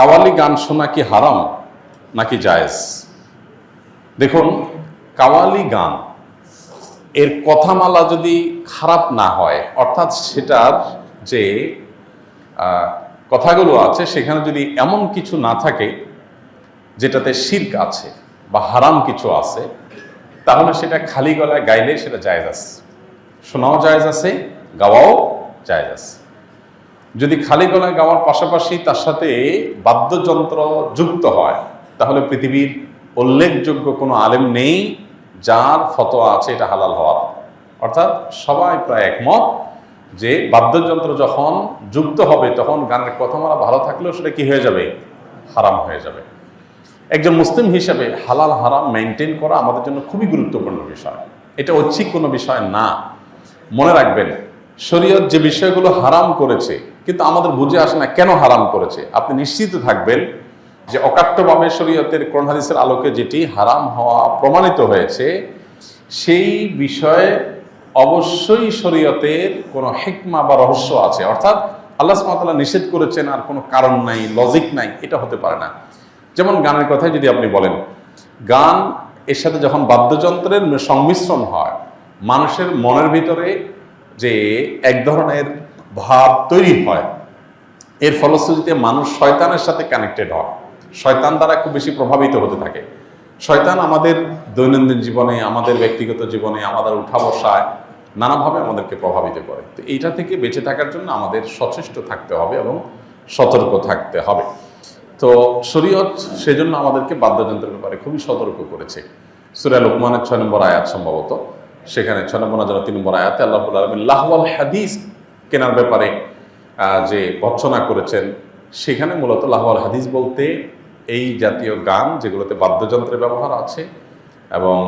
কাওয়ালি গান শোনা কি হারাম নাকি জায়েজ? দেখুন, কাওয়ালি গান, এর কথামালা যদি খারাপ না হয়, অর্থাৎ সেটার যে কথাগুলো আছে, সেখানে যদি এমন কিছু না থাকে, যেটাতে শির্ক আছে বা হারাম কিছু আছে, তাহলে সেটা খালি গলায় গাইলে সেটা জায়েজ আছে। শোনাও জায়েজ আছে, গাওয়াও জায়েজ আছে। যদি খালি গলায় গাওয়ার পাশাপাশি তার সাথে বাদ্যযন্ত্র যুক্ত হয়, তাহলে পৃথিবীর উল্লেখযোগ্য কোনো আলেম নেই যার ফতোয়া আছে এটা হালাল হওয়ার অর্থাৎ সবাই প্রায় একমত যে বাদ্যযন্ত্র যখন যুক্ত হবে, তখন গানের কথামালা ভালো থাকলেও সেটা কি হয়ে যাবে? হারাম হয়ে যাবে। একজন মুসলিম হিসাবে হালাল, হারাম মেনটেন করা আমাদের জন্য খুবই গুরুত্বপূর্ণ বিষয়। এটা ঐচ্ছিক কোনো বিষয় না। মনে রাখবেন, শরীয়ত যে বিষয়গুলো হারাম করেছে কিন্তু আমাদের বুঝে আসে না কেন হারাম করেছে। আপনি নিশ্চিত থাকবেন যে অকাট্যভাবে শরীয়তের হাদিসের আলোকে যেটি হারাম হওয়া প্রমাণিত হয়েছে, সেই বিষয়ে অবশ্যই শরীয়তের কোনো হেকমা বা রহস্য আছে। অর্থাৎ আল্লাহ সুবহানাহু নিষেধ করেছেন আর কোনো কারণ নাই লজিক নাই, এটা হতে পারে না। যেমন গানের কথাই যদি আপনি বলেন, গান এর সাথে যখন বাদ্যযন্ত্রের সংমিশ্রণ হয়, মানুষের মনের ভিতরে যে এক ধরনের ভাব তৈরি হয়। এর ফলশ্রুতিতে মানুষ শয়তানের সাথে কানেক্টেড হয়। শয়তান দ্বারা খুব বেশি প্রভাবিত হতে থাকে। শয়তান আমাদের দৈনন্দিন জীবনে, আমাদের ব্যক্তিগত জীবনে, আমাদের উঠা বসায়, নানাভাবে আমাদেরকে প্রভাবিত করে। তো এইটা থেকে বেঁচে থাকার জন্য আমাদের সচেষ্ট থাকতে হবে এবং সতর্ক থাকতে হবে। তো শরীয়ত সেজন্য আমাদেরকে বাদ্যযন্ত্রের ব্যাপারে খুবই সতর্ক করেছে। সুরা লোকমানের ছয় নম্বর আয়াত সম্ভবত। সেখানে ছয় নম্বর তিন নম্বর আয়াতে আল্লাহ হাদিস কেনার ব্যাপারে যে ভৎসনা করেছেন, সেখানে মূলত লাহওয়াল হাদিস বলতে এই জাতীয় গান যেগুলোতে বাদ্যযন্ত্রের ব্যবহার আছে এবং